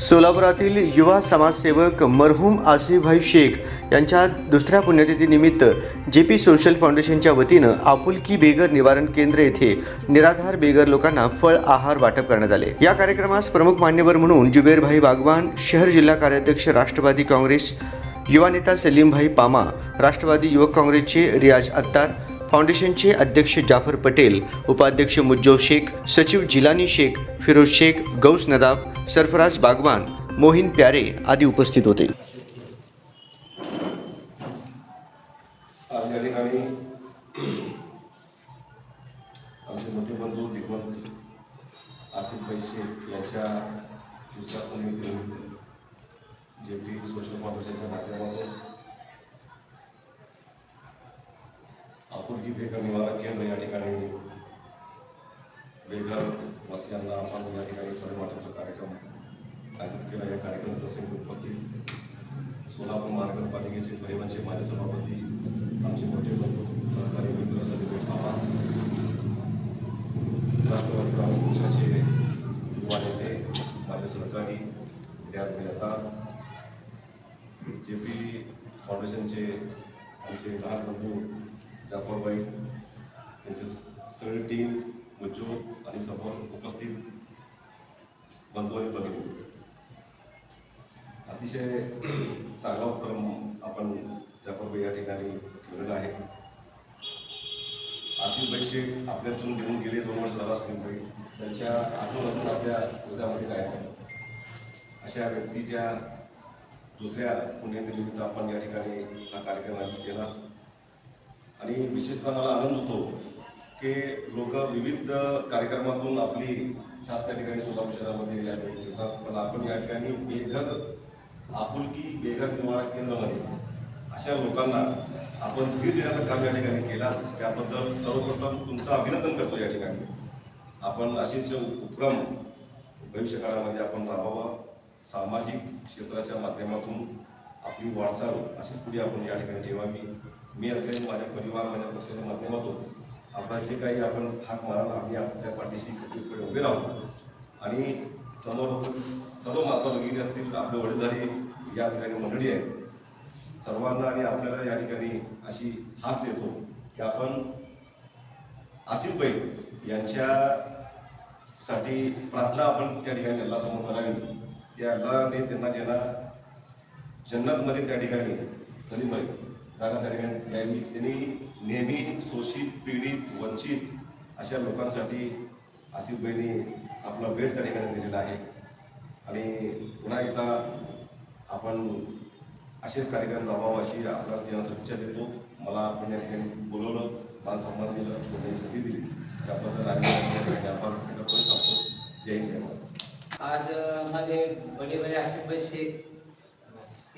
सोलापुरातील युवा समाजसेवक मरहूम आसिफभाई शेख यांच्या दुसऱ्या पुण्यतिथीनिमित्त जे पी सोशल फाउंडेशनच्या वतीनं आपुलकी बेगर निवारण केंद्र येथे निराधार बेगर लोकांना फळ आहार वाटप करण्यात आले. या कार्यक्रमास प्रमुख मान्यवर म्हणून जुबेरभाई बागवान शहर जिल्हा कार्याध्यक्ष राष्ट्रवादी काँग्रेस युवा नेता सलीमभाई पामा राष्ट्रवादी युवक काँग्रेसचे रियाज अत्तार फाउंडेशनचे अध्यक्ष जाफर पटेल उपाध्यक्ष मुज्जो शेख सचिव जिलानी शेख फिरोज शेख गौस नदाब सरफराज बागवान मोहिन प्यारे आदी उपस्थित होते. आज या ठिकाणी आमचे मोठे बंधू दिग्वंत आसिफ पैसे यांच्या दुसऱ्या पुण्यतिनिमित्त जे पी सोशल फाउंडेशनच्या माध्यमातून आपुलकी बेघर निवारण केंद्र या ठिकाणी बेघर वासियांना आपण या ठिकाणी फळे वाटण्याचा कार्यक्रम आयोजित केला. या कार्यक्रमात प्रसंगी उपस्थित सोलापूर महानगरपालिकेचे परिवहनचे माजी सभापती आमचे मोठे बंधू सहकारी मित्र सलीम बाबा राष्ट्रवादी काँग्रेस पक्षाचे युवा नेते माझे सहकारी रियाज मेहता जे पी फाउंडेशनचे आमचे लहान बंधू जाफरबाई त्यांचे सगळी टीम मुज्जो आणि समोर उपस्थित बंधू आणि भगिनी अतिशय चांगला उपक्रम आपण त्यापूर्वी या ठिकाणी ठेवलेला आहे. आसिफ भाई शेख आपल्यातून घेऊन गेले दोन वर्ष झाला आसिफ त्यांच्या आठवणातून आपल्या उद्यामध्ये काय आहे? अशा व्यक्तीच्या दुसऱ्या पुण्यतिनिमित्त आपण या ठिकाणी हा कार्यक्रम आयोजित केला. आणि विशेषतः मला आनंद होतो की लोक विविध कार्यक्रमातून आपली सात त्या ठिकाणी सोलापूर शहरामध्ये या ठिकाणी ठेवतात पण आपण या ठिकाणी बेघर आपुलकी बेघर निवारा केंद्रामध्ये अशा लोकांना आपण धीर देण्याचं काम या ठिकाणी केला. त्याबद्दल सर्वप्रथम तुमचं अभिनंदन करतो या ठिकाणी. आपण असेच उपक्रम भविष्य काळामध्ये आपण राबावा सामाजिक क्षेत्राच्या माध्यमातून आपली वाटचाल अशीच पुढे आपण या ठिकाणी ठेवावी मी असेल माझ्या परिवार माझ्या पक्षाच्या माध्यमातून आपला जे काही आपण हाक माराल आम्ही आपल्या पाठीशी कधीकडे उभे राहू. आणि समोर सर्व माता भगिनी असतील आपले वडीलधारी या ठिकाणी मंडळी आहे सर्वांना आणि आपल्याला या ठिकाणी अशी हात देतो की आपण आसिफ भाई यांच्यासाठी प्रार्थना आपण त्या ठिकाणी अल्लासमोर करावी. की अल्लाने त्यांना ज्यांना जन्नतमध्ये त्या ठिकाणी सलीम भाई जागा त्या ठिकाणी द्यावी त्यांनी नेहमी शोषित पीडित वंचित अशा लोकांसाठी आसिफ भाईनी आपला वेळ त्या ठिकाणी दिलेला आहे. आणि पुन्हा एकदा आपण असेच कार्यक्रम राबवावा अशी आपल्याला त्यांना सदिच्छा देतो. मला आपण या ठिकाणी बोलवलं मला सन्मान दिलं त्यांनी संधी दिली. त्याबद्दल आम्ही या ठिकाणी आभार जय हिंद जय आज माझे बड़े बड़े आसिफ भाई शेख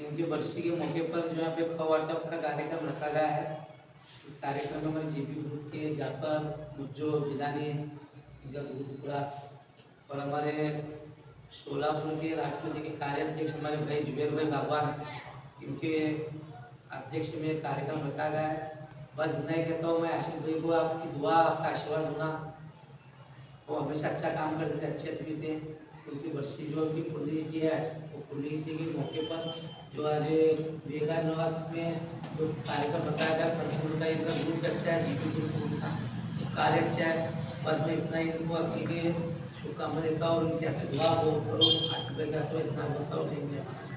इनकी बरसी के मौके पर जो यहाँ पे फवाटप का कार्यक्रम रखा गया है। इस कार्यक्रम में हमारे जीपी ग्रुप के जाफ़र, मुज्जो जिलानी इनका ग्रुप पूरा और हमारे सोलापुर के राष्ट्रपति के कार्याध्यक्ष हमारे भाई जुबेर भाई बागवान इनके अध्यक्ष में कार्यक्रम रखा गया है। बस इतना ही कहता हूँ मैं आसिफ भाई को आपकी दुआ, आपका आशीर्वाद दूँगा वो हमेशा अच्छा काम करते थे, अच्छे आदमी थे। उनकी वर्षी जो उनकी की है वो पुण्यतिथि के मौके पर जो आज बेगा निवास में जो कार्यक्रम बताया गया प्रतिकूल का इनका ग्रुप अच्छा है जी पी ग्रुप का कार्य अच्छा है बस मैं इतना ही इनको अपनी शुभकामना देता हूँ और इनके ऐसे दुआ करो आशीर्वाद का सब इतना बताओ